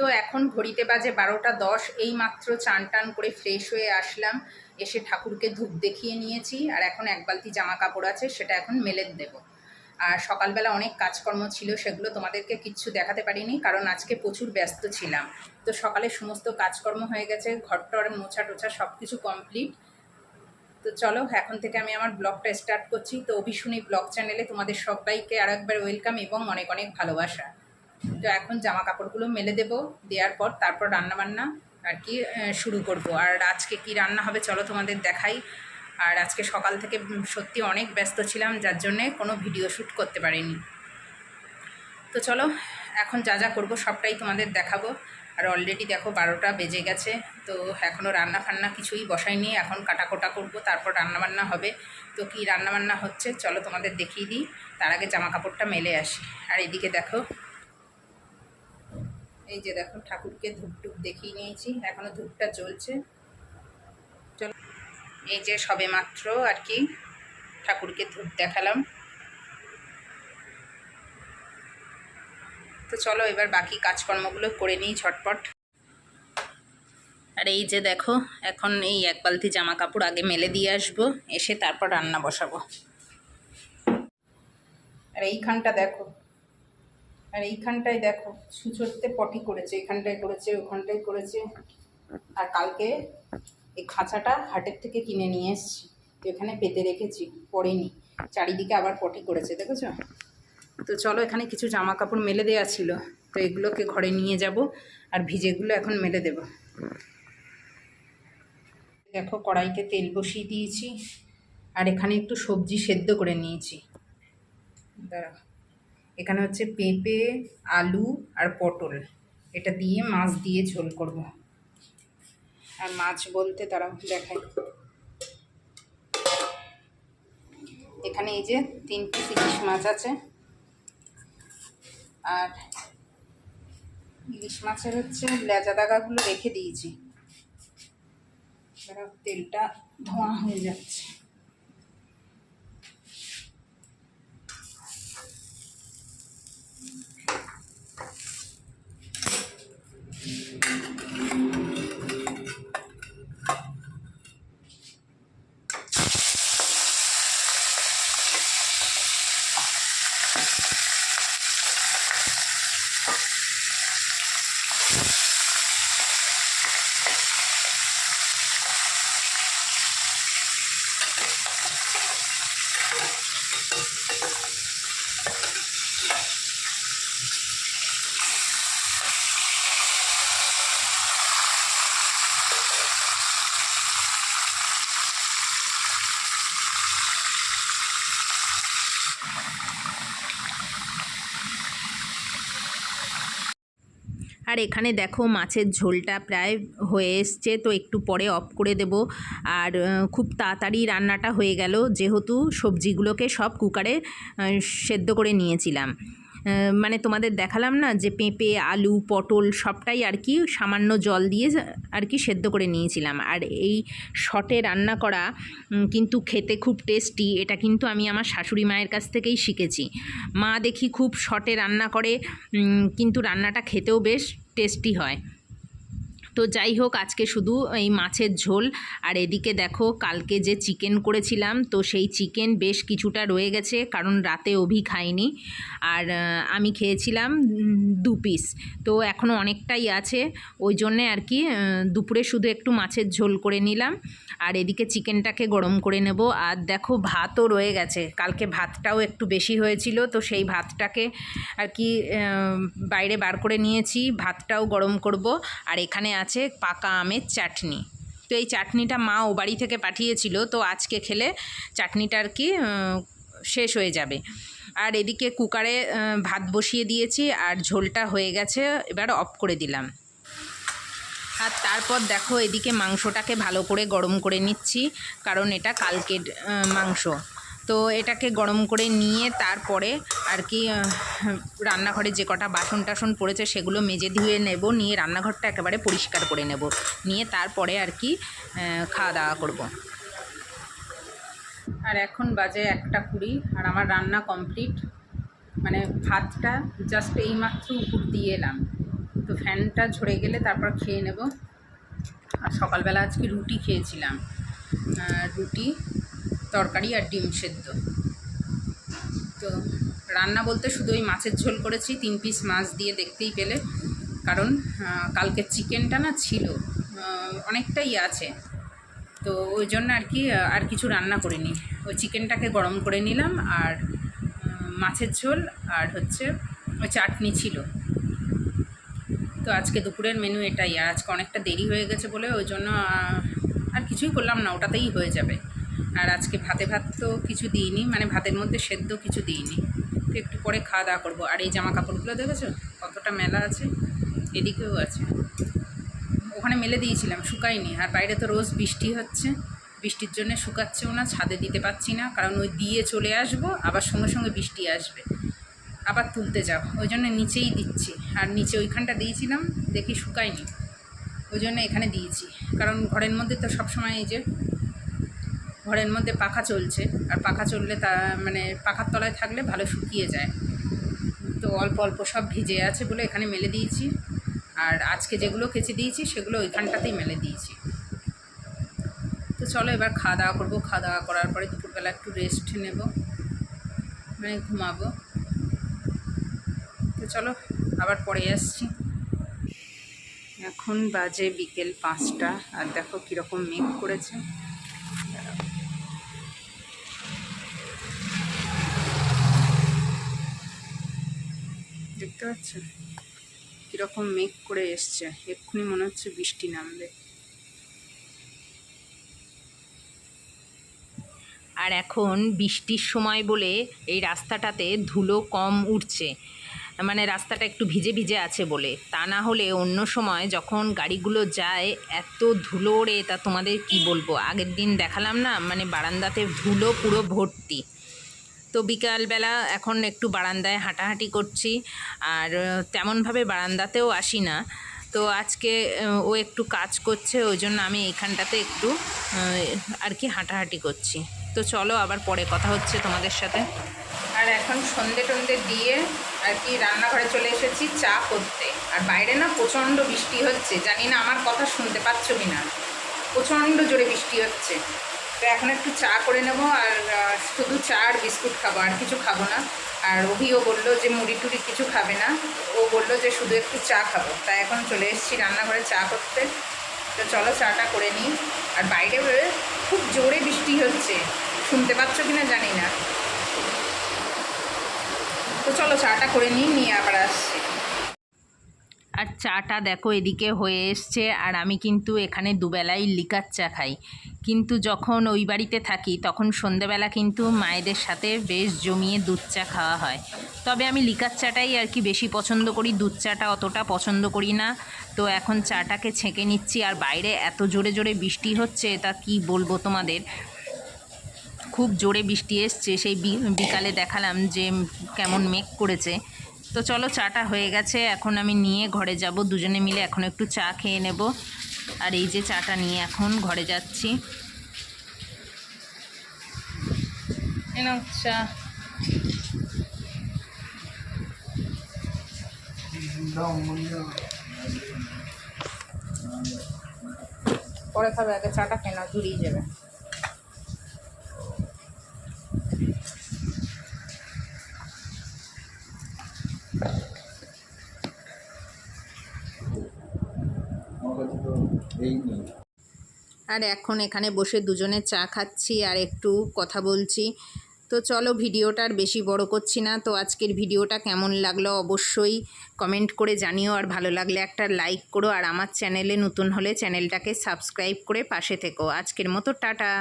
তো এখন ঘড়িতে বাজে বারোটা দশ এই মাত্র চান টান করে ফ্রেশ হয়ে আসলাম। এসে ঠাকুরকে ধূপ দেখিয়ে নিয়েছি, আর এখন এক বালতি জামা কাপড় আছে, সেটা এখন মেলে দেবো। আর সকালবেলা অনেক কাজকর্ম ছিল, সেগুলো তোমাদেরকে কিচ্ছু দেখাতে পারিনি, কারণ আজকে প্রচুর ব্যস্ত ছিলাম। তো সকালে সমস্ত কাজকর্ম হয়ে গেছে, ঘরটর মোছা টোছা সব কিছু কমপ্লিট তো চলো, এখন থেকে আমি আমার ব্লগটা স্টার্ট করছি। তো অভিশুনি ব্লগ চ্যানেলে তোমাদের সবাইকে আর একবার ওয়েলকাম এবং অনেক অনেক ভালোবাসা। তো এখন জামা কাপড়গুলো মেলে দেবো, দেওয়ার পর তারপর রান্নাবান্না আর কি শুরু করব। আর আজকে কি রান্না হবে চলো তোমাদের দেখাই। আর আজকে সকাল থেকে সত্যি অনেক ব্যস্ত ছিলাম, যার জন্যে কোনো ভিডিও শ্যুট করতে পারিনি। তো চলো, এখন যা যা করব সবটাই তোমাদের দেখাবো। আর অলরেডি দেখো বারোটা বেজে গেছে, তো এখনও রান্না ফান্না কিছুই বসাইনি। এখন কাটাকোটা করব, তারপর রান্নাবান্না হবে। তো কি রান্নাবান্না হচ্ছে চলো তোমাদের দেখিয়ে দিই। তার আগে জামা কাপড়টা মেলে আসি। আর এদিকে দেখো এই যে দেখো, ঠাকুরকে ধূপ টুপ দেখিয়ে নিয়েছি। এখনও ধূপটা জ্বলছে। চলো। এই যে সবে মাত্র আর কি ঠাকুরকে ধূপ দেখালাম। তো চলো এবার বাকি কাজকর্মগুলো করে নিই ঝটপট। আর এই যে দেখো, এখন এই এক বালতি জামা কাপড় আগে মেলে দিয়ে আসব, এসে তারপর রান্না বসাবো। আর এইখানটা দেখো আর এইখানটায় দেখো, সুচরতে পটি করেছে এখানটায় করেছে, ওখানটায় করেছে। আর কালকে এই খাঁচাটা হাটের থেকে কিনে নিয়ে এসেছি, তো এখানে পেতে রেখেছি পরেনি চারিদিকে আবার পটি করেছে, দেখেছ? তো চলো, এখানে কিছু জামা কাপড় মেলে দেওয়া ছিল, তো এগুলোকে ঘরে নিয়ে যাব, আর ভিজেগুলো এখন মেলে দেব। দেখো, কড়াইতে তেল বসিয়ে দিয়েছি, আর এখানে একটু সবজি সেদ্ধ করে নিয়েছি। দাঁড়া এখানে হচ্ছে পেঁপে, আলু আর পটল। এটা দিয়ে মাছ দিয়ে ঝোল করব। আর মাছ বলতে তারা দেখায় এখানে এই যে তিন পিস ইলিশ মাছ আছে। আর ইলিশ মাছের হচ্ছে লেজা দাগাগুলো রেখে দিয়েছি। তেলটা ধোঁয়া হয়ে যাচ্ছে। আর এখানে দেখো মাছের ঝোলটা প্রায় হয়ে এসছে, তো একটু পরে অফ করে দেব। আর খুব তাড়াতাড়ি রান্নাটা হয়ে গেল, যেহেতু সবজিগুলোকে সব কুকারে সেদ্ধ করে নিয়েছিলাম। মানে তোমাদের দেখালাম না যে পেঁপে, আলু, পটল সবটাই আর কি সামান্য জল দিয়ে আর কি সেদ্ধ করে নিয়েছিলাম। আর এই শটে রান্না করা কিন্তু খেতে খুব টেস্টি এটা কিন্তু আমি আমার শাশুড়ি মায়ের কাছ থেকেই শিখেছি। মা দেখি খুব শটে রান্না করে কিন্তু রান্নাটা খেতেও বেশ টেস্টি হয়। তো যাই হোক, আজকে শুধু এই মাছের ঝোল। আর এদিকে দেখো, কালকে যে চিকেন করেছিলাম, তো সেই চিকেন বেশ কিছুটা রয়ে গেছে, কারণ রাতে অভি খায়নি। আর আমি খেয়েছিলাম দু পিস। তো এখনও অনেকটাই আছে। ওই জন্যে আর কি দুপুরে শুধু একটু মাছের ঝোল করে নিলাম। আর এদিকে চিকেনটাকে গরম করে নেব। আর দেখো, ভাতও রয়ে গেছে। কালকে ভাতটাও একটু বেশি হয়েছিল, তো সেই ভাতটাকে আর কি বাইরে বার করে নিয়েছি। ভাতটাও গরম করব। আর এখানে আছে পাকা আমের চাটনি। তো এই চাটনিটা মা ও বাড়ি থেকে পাঠিয়েছিল, তো আজকে খেলে চাটনিটা আর কি শেষ হয়ে যাবে। আর এদিকে কুকারে ভাত বসিয়ে দিয়েছি আর ঝোলটা হয়ে গেছে, এবার অফ করে দিলাম। আর তারপর দেখো এদিকে মাংসটাকে ভালো করে গরম করে নিচ্ছি, কারণ এটা কালকের মাংস। তো এটাকে গরম করে নিয়ে তারপরে আর কি রান্নাঘরে যে কটা বাসন টাসন পড়েছে সেগুলো মেজে ধুয়ে নেব, নিয়ে রান্নাঘরটা একেবারে পরিষ্কার করে নেব। নিয়ে তারপরে আর কি খাওয়া দাওয়া করব। আর এখন বাজে একটা কুড়ি আর আমার রান্না কমপ্লিট। মানে ভাতটা জাস্ট এইমাত্র উপর দিয়ে এলাম। তো ফ্যানটা ঝরে গেলে তারপর খেয়ে নেব। আর সকালবেলা আজকে রুটি খেয়েছিলাম। রুটি তরকারি আর ডিম সেদ্ধ। তো রান্না বলতে শুধু ওই মাছের ঝোল করেছি তিন পিস মাছ দিয়ে দেখতেই পেলে। কারণ আহ, কালকের চিকেনটা না ছিল অনেকটাই আছে। তো ওই জন্য আর কি আর কিছু রান্না করিনি। ওই চিকেনটাকে গরম করে নিলাম আর মাছের ঝোল আর হচ্ছে ওই চাটনি ছিল। তো আজকে দুপুরের মেনু এটাই আর আজকে অনেকটা দেরি হয়ে গেছে বলে ওই জন্য আর কিছুই করলাম না ওটাতেই হয়ে যাবে। আর আজকে ভাতে ভাত তো কিছু দিইনি মানে ভাতের মধ্যে সেদ্ধ কিছু দিইনি। তো একটু পরে খাওয়া দাওয়া করব। আর এই জামা কাপড়গুলো দেখেছ? কতটা মেলা আছে। এদিকেও আছে। ওখানে মেলে দিয়েছিলাম, শুকায়নি। আর বাইরে তো রোজ বৃষ্টি হচ্ছে। বৃষ্টির জন্য শুকাচ্ছেও না, ছাদে দিতে পারছি না। কারণ ওই দিয়ে চলে আসব, আবার সঙ্গে সঙ্গে বৃষ্টি আসবে। আবার তুলতে যাব। ওই জন্য নিচেই দিচ্ছি। আর নিচে ওইখানটা দিয়েছিলাম, দেখি শুকায়নি। ওই জন্য এখানে দিয়েছি। কারণ ঘরের মধ্যে তো সবসময় এই যে ঘরের মধ্যে পাখা চলছে, আর পাখা চললে তা মানে পাখার তলায় থাকলে ভালো শুকিয়ে যায়। তো অল্প অল্প সব ভিজে আছে বলে এখানে মেলে দিয়েছি। আর আজকে যেগুলো কেচে দিয়েছি, সেগুলো ওইখানটাতেই মেলে দিয়েছি। তো চলো এবার খাওয়া দাওয়া করব। খাওয়া দাওয়া করার পরে দুপুরবেলা একটু রেস্ট নেব মানে ঘুমাবো। তো চলো, আবার পরে আসছি। এখন বাজে বিকেল পাঁচটা, আর দেখো কীরকম মেঘ করেছে। দেখতে পাচ্ছ কীরকম মেঘ করে এসছে। এক্ষুনি মনে হচ্ছে বৃষ্টি নামবে। আর এখন বৃষ্টির সময় বলে এই রাস্তাটাতে ধুলো কম উঠছে। মানে রাস্তাটা একটু ভিজে ভিজে আছে বলে। তা না হলে অন্য সময় যখন গাড়িগুলো যায়, এত ধুলো ওড়ে, তা তোমাদের কি বলব? আগের দিন দেখালাম না? মানে বারান্দাতে ধুলো পুরো ভর্তি। তো বিকালবেলা এখন একটু বারান্দায় হাঁটাহাঁটি করছি, আর তেমনভাবে বারান্দাতেও আসি না। তো আজকে ও একটু কাজ করছে, ওই জন্য আমি এইখানটাতে একটু আর কি হাঁটাহাঁটি করছি। তো চলো আবার পরে কথা হচ্ছে তোমাদের সাথে। আর এখন সন্ধে টন্ধে দিয়ে আর কি রান্নাঘরে চলে এসেছি চা করতে। আর বাইরে না প্রচণ্ড বৃষ্টি হচ্ছে, জানি না আমার কথা শুনতে পাচ্ছ কি না প্রচণ্ড জোরে বৃষ্টি হচ্ছে। তো এখন একটু চা করে নেব আর শুধু চা আর বিস্কুট খাব, আর কিছু খাব না। আর অভিও বলল যে মুড়ি টুড়ি কিছু খাবে না, ও বলল যে শুধু একটু চা খাব। তাই এখন চলে এসেছি রান্নাঘরে চা করতে। তো চলো চাটা করে নিই। আর বাইরে খুব জোরে বৃষ্টি হচ্ছে। শুনতে পাচ্ছ কি না জানি না। তো চলো চাটা করে নিই, নিয়ে আবার আসছি। আর চাটা দেখো এদিকে হয়ে এসছে, আর আমি কিন্তু এখানে দুবেলাই লিকার চা খাই। কিন্তু যখন ওই বাড়িতে থাকি, তখন সন্ধেবেলা কিন্তু মায়েদের সাথে বেশ জমিয়ে দুধ চা খাওয়া হয়। তবে আমি লিকার চাটাই আর কি বেশি পছন্দ করি, দুধ চাটা অতটা পছন্দ করি না। তো এখন চাটাকে ছেঁকে নিচ্ছি আর বাইরে এত জোরে জোরে বৃষ্টি হচ্ছে, তা কি বলব তোমাদের? খুব জোরে বৃষ্টি এসছে, সেই বিকালে দেখালাম যে কেমন মেঘ করেছে। তো চলো চাটা হয়ে গেছে, এখন আমি নিয়ে ঘরে যাব, দুজনে মিলে এখন একটু চা খেয়ে নেব। আর এই যে চাটা নিয়ে এখন ঘরে যাচ্ছি। পরে খাবে, আগে চাটা কেনা জুড়িয়ে যাবে। আর এখন এখানে বসে দুজনে চা খাচ্ছি আর একটু কথা বলছি। তো চলো ভিডিওটা আর বেশি বড় করছি না। তো আজকের ভিডিওটা কেমন লাগল অবশ্যই কমেন্ট করে জানিও। আর ভালো লাগলে একটা লাইক করো। আর আমার চ্যানেলে নতুন হলে চ্যানেলটাকে সাবস্ক্রাইব করে পাশে থেকো। আজকের মতো টাটা।